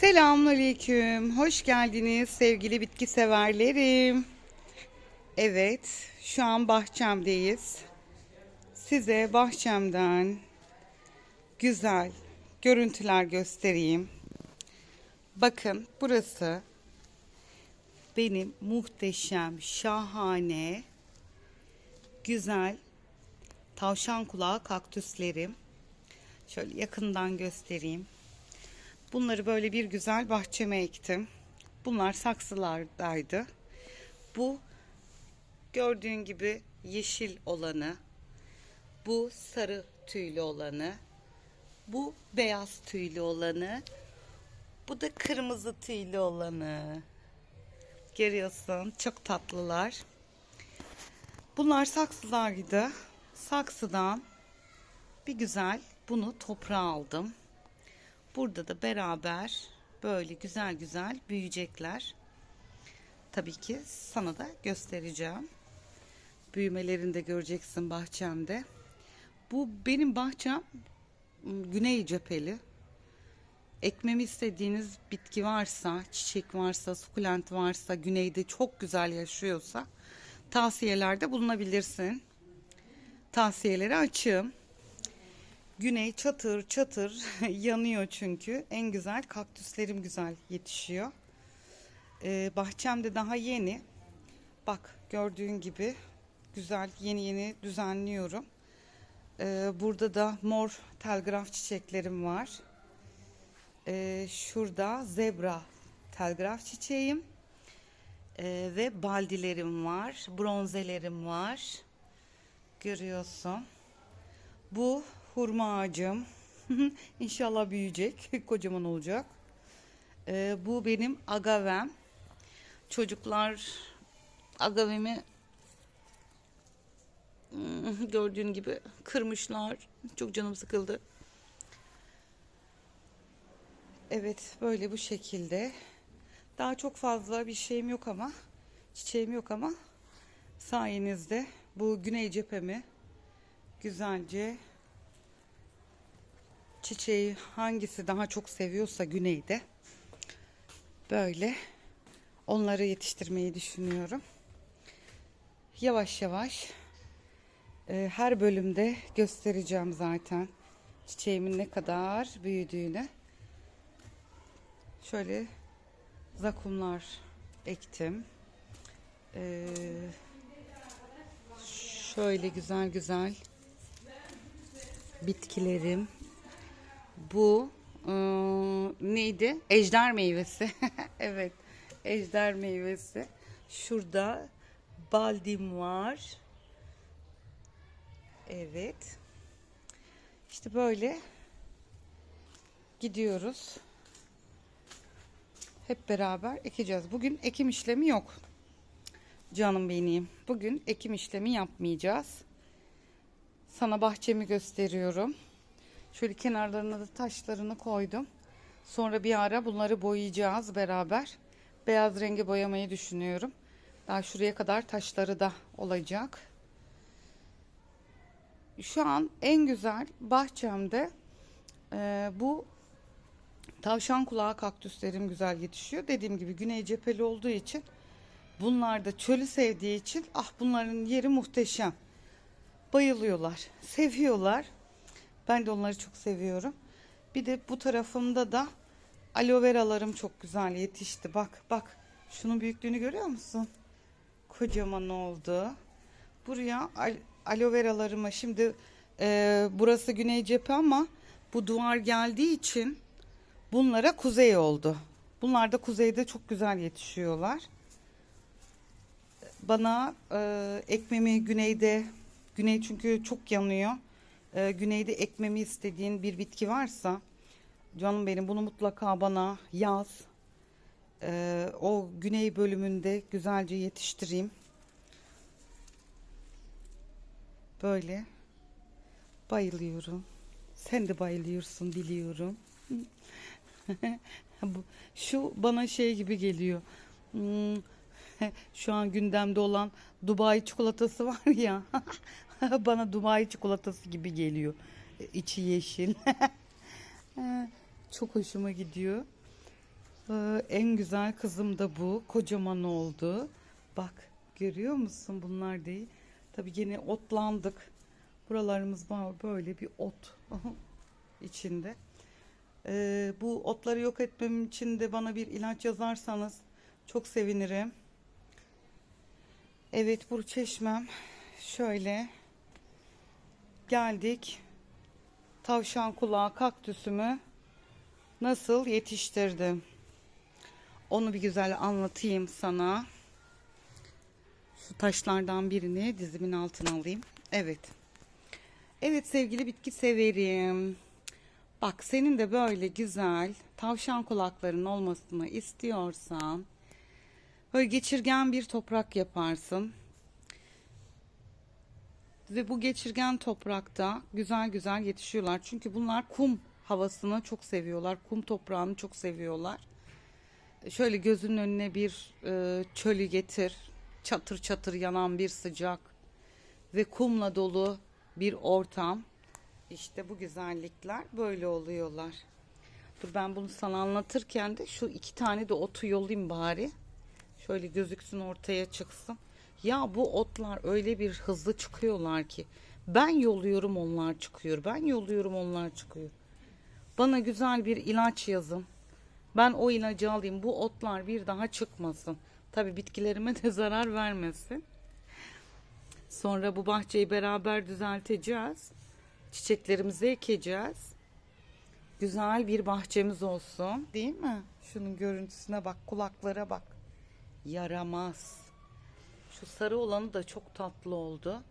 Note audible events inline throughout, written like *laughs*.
Selamünaleyküm. Hoş geldiniz sevgili bitki severlerim. Evet, şu an bahçemdeyiz. Size bahçemden güzel görüntüler göstereyim. Bakın burası benim muhteşem, şahane, güzel tavşan kulağı kaktüslerim. Şöyle yakından göstereyim. Bunları böyle bir güzel bahçeme ektim. Bunlar saksılardaydı. Bu gördüğün gibi yeşil olanı, bu sarı tüylü olanı, bu beyaz tüylü olanı, bu da kırmızı tüylü olanı. Görüyorsun çok tatlılar. Bunlar saksılardı. Saksıdan bir güzel bunu toprağa aldım. Burada da beraber böyle güzel güzel büyüyecekler. Tabii ki sana da göstereceğim. Büyümelerini de göreceksin bahçemde. Bu benim bahçem güney cepheli. Ekmemi istediğiniz bitki varsa, çiçek varsa, sukulent varsa, güneyde çok güzel yaşıyorsa tavsiyelerde bulunabilirsin. Tavsiyelere açığım. Güney çatır çatır *laughs* yanıyor çünkü. En güzel kaktüslerim güzel yetişiyor. Ee, bahçemde daha yeni. Bak gördüğün gibi güzel yeni yeni düzenliyorum. Ee, burada da mor telgraf çiçeklerim var. Ee, şurada zebra telgraf çiçeğim. Ee, ve baldilerim var. Bronzelerim var. Görüyorsun. Bu hurma ağacım. *laughs* İnşallah büyüyecek. *laughs* Kocaman olacak. Ee, bu benim agavem. Çocuklar agavemi hmm, *laughs* gördüğün gibi kırmışlar. Çok canım sıkıldı. Evet böyle bu şekilde. Daha çok fazla bir şeyim yok ama çiçeğim yok ama sayenizde bu güney cephemi güzelce çiçeği hangisi daha çok seviyorsa güneyde böyle onları yetiştirmeyi düşünüyorum. Yavaş yavaş e, her bölümde göstereceğim zaten çiçeğimin ne kadar büyüdüğünü. Şöyle zakumlar ektim. Ee, şöyle güzel güzel bitkilerim. Bu e, neydi? Ejder meyvesi. *laughs* evet. Ejder meyvesi. Şurada baldim var. Evet. İşte böyle gidiyoruz. Hep beraber ekeceğiz. Bugün ekim işlemi yok. Canım benim. Bugün ekim işlemi yapmayacağız. Sana bahçemi gösteriyorum. Şöyle kenarlarına da taşlarını koydum. Sonra bir ara bunları boyayacağız beraber. Beyaz rengi boyamayı düşünüyorum. Daha şuraya kadar taşları da olacak. Şu an en güzel bahçemde e, bu tavşan kulağı kaktüslerim güzel yetişiyor. Dediğim gibi güney cepheli olduğu için bunlar da çölü sevdiği için ah bunların yeri muhteşem. Bayılıyorlar, seviyorlar. Ben de onları çok seviyorum. Bir de bu tarafımda da aloe veralarım çok güzel yetişti. Bak bak şunun büyüklüğünü görüyor musun? Kocaman oldu. Buraya al aloe veralarıma şimdi e, burası güney cephe ama bu duvar geldiği için bunlara kuzey oldu. Bunlar da kuzeyde çok güzel yetişiyorlar. Bana e, ekmemi güneyde, güney çünkü çok yanıyor. E, güneyde ekmemi istediğin bir bitki varsa, canım benim bunu mutlaka bana yaz. E, o güney bölümünde güzelce yetiştireyim. Böyle bayılıyorum. Sen de bayılıyorsun biliyorum. *laughs* Şu bana şey gibi geliyor. Hmm, *laughs* Şu an gündemde olan Dubai çikolatası var ya. *laughs* *laughs* Bana Dubai çikolatası gibi geliyor. İçi yeşil. *laughs* Çok hoşuma gidiyor. Ee, en güzel kızım da bu. Kocaman oldu. Bak görüyor musun bunlar değil. Tabii yine otlandık. Buralarımız böyle bir ot *laughs* içinde. Bu otları yok etmem için de bana bir ilaç yazarsanız çok sevinirim. Evet bu çeşmem şöyle geldik. Tavşan kulağı kaktüsümü nasıl yetiştirdim? Onu bir güzel anlatayım sana. Şu taşlardan birini dizimin altına alayım. Evet. Evet sevgili bitki severim. Bak senin de böyle güzel tavşan kulakların olmasını istiyorsan böyle geçirgen bir toprak yaparsın. Ve bu geçirgen toprakta güzel güzel yetişiyorlar. Çünkü bunlar kum havasını çok seviyorlar. Kum toprağını çok seviyorlar. Şöyle gözünün önüne bir e, çölü getir. Çatır çatır yanan bir sıcak ve kumla dolu bir ortam. İşte bu güzellikler böyle oluyorlar. Dur ben bunu sana anlatırken de şu iki tane de otu yollayayım bari. Şöyle gözüksün ortaya çıksın. Ya bu otlar öyle bir hızlı çıkıyorlar ki. Ben yolluyorum onlar çıkıyor. Ben yolluyorum onlar çıkıyor. Bana güzel bir ilaç yazın. Ben o ilacı alayım. Bu otlar bir daha çıkmasın. Tabii bitkilerime de *laughs* zarar vermesin. Sonra bu bahçeyi beraber düzelteceğiz. Çiçeklerimizi ekeceğiz. Güzel bir bahçemiz olsun. Değil mi? Şunun görüntüsüne bak, kulaklara bak. Yaramaz. Şu sarı olanı da çok tatlı oldu.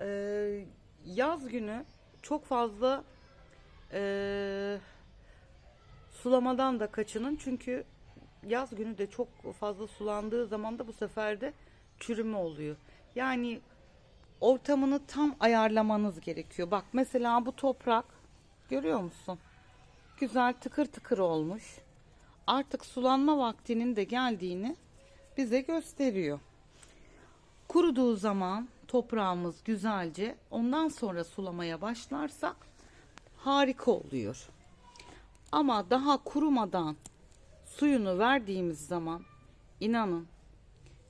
Ee, yaz günü çok fazla ee, sulamadan da kaçının. Çünkü yaz günü de çok fazla sulandığı zaman da bu sefer de çürüme oluyor. Yani ortamını tam ayarlamanız gerekiyor. Bak mesela bu toprak görüyor musun? Güzel tıkır tıkır olmuş. Artık sulanma vaktinin de geldiğini bize gösteriyor. Kuruduğu zaman toprağımız güzelce ondan sonra sulamaya başlarsak harika oluyor. Ama daha kurumadan suyunu verdiğimiz zaman inanın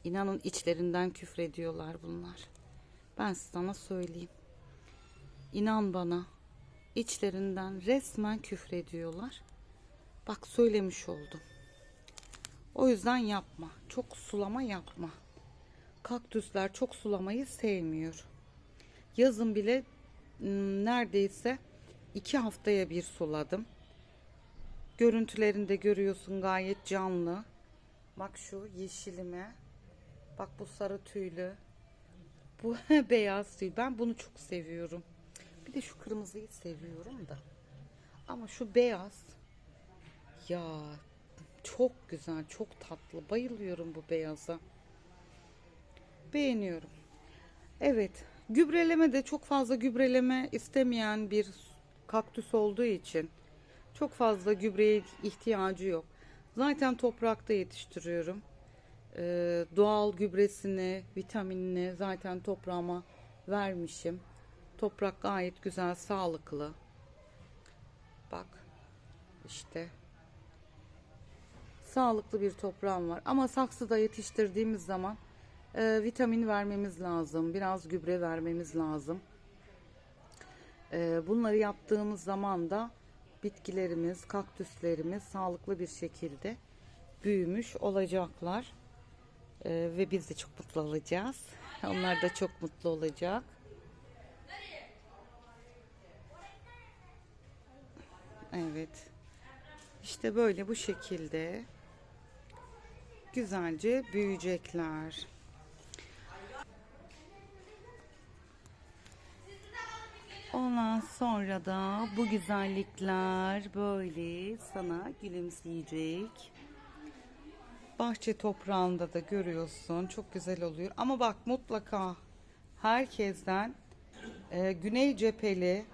inanın içlerinden küfrediyorlar bunlar. Ben sana söyleyeyim. İnan bana içlerinden resmen küfrediyorlar. Bak söylemiş oldum. O yüzden yapma. Çok sulama yapma. Kaktüsler çok sulamayı sevmiyor. Yazın bile ım, neredeyse iki haftaya bir suladım. Görüntülerinde görüyorsun gayet canlı. Bak şu yeşilime. Bak bu sarı tüylü. Bu *laughs* beyaz tüy. Ben bunu çok seviyorum. Bir de şu kırmızıyı seviyorum da. Ama şu beyaz ya çok güzel, çok tatlı. Bayılıyorum bu beyaza. Beğeniyorum. Evet, gübreleme de çok fazla gübreleme istemeyen bir kaktüs olduğu için çok fazla gübreye ihtiyacı yok. Zaten toprakta yetiştiriyorum. Ee, doğal gübresini, vitaminini zaten toprağıma vermişim. Toprak gayet güzel, sağlıklı. Bak işte sağlıklı bir toprağım var. Ama saksıda yetiştirdiğimiz zaman e, vitamin vermemiz lazım. Biraz gübre vermemiz lazım. E, bunları yaptığımız zaman da bitkilerimiz, kaktüslerimiz sağlıklı bir şekilde büyümüş olacaklar. E, ve biz de çok mutlu olacağız. *laughs* Onlar da çok mutlu olacak. Evet. İşte böyle bu şekilde güzelce büyüyecekler. Ondan sonra da bu güzellikler böyle sana gülümseyecek. Bahçe toprağında da görüyorsun. Çok güzel oluyor. Ama bak mutlaka herkesten e, güney cepheli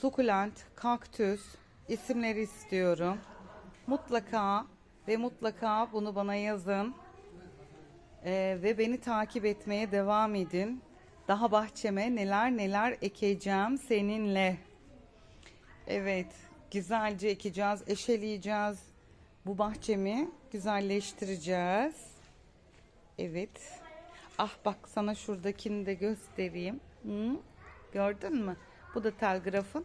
sukulent, kaktüs isimleri istiyorum. Mutlaka ve mutlaka bunu bana yazın. Ee, ve beni takip etmeye devam edin. Daha bahçeme neler neler ekeceğim seninle. Evet, güzelce ekeceğiz, eşeleyeceğiz. Bu bahçemi güzelleştireceğiz. Evet. Ah bak sana şuradakini de göstereyim. Hı? Gördün mü? Bu da telgrafın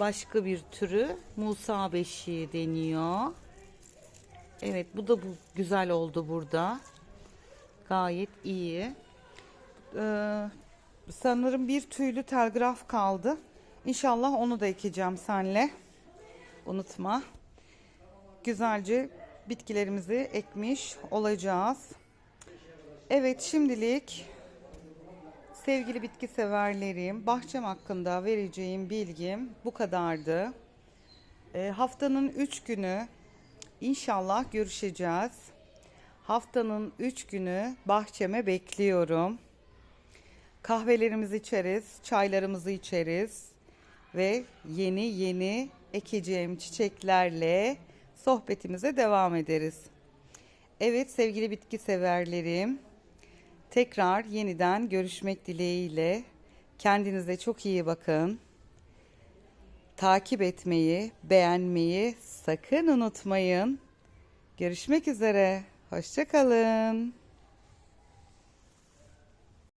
başka bir türü. Musa beşiği deniyor. Evet bu da bu güzel oldu burada. Gayet iyi. Ee, sanırım bir tüylü telgraf kaldı. İnşallah onu da ekeceğim senle. Unutma. Güzelce bitkilerimizi ekmiş olacağız. Evet şimdilik sevgili bitki severlerim bahçem hakkında vereceğim bilgim bu kadardı. Ee, haftanın 3 günü inşallah görüşeceğiz. Haftanın 3 günü bahçeme bekliyorum. Kahvelerimizi içeriz, çaylarımızı içeriz ve yeni yeni ekeceğim çiçeklerle sohbetimize devam ederiz. Evet sevgili bitki severlerim, tekrar yeniden görüşmek dileğiyle kendinize çok iyi bakın. Takip etmeyi, beğenmeyi sakın unutmayın. Görüşmek üzere. Hoşçakalın.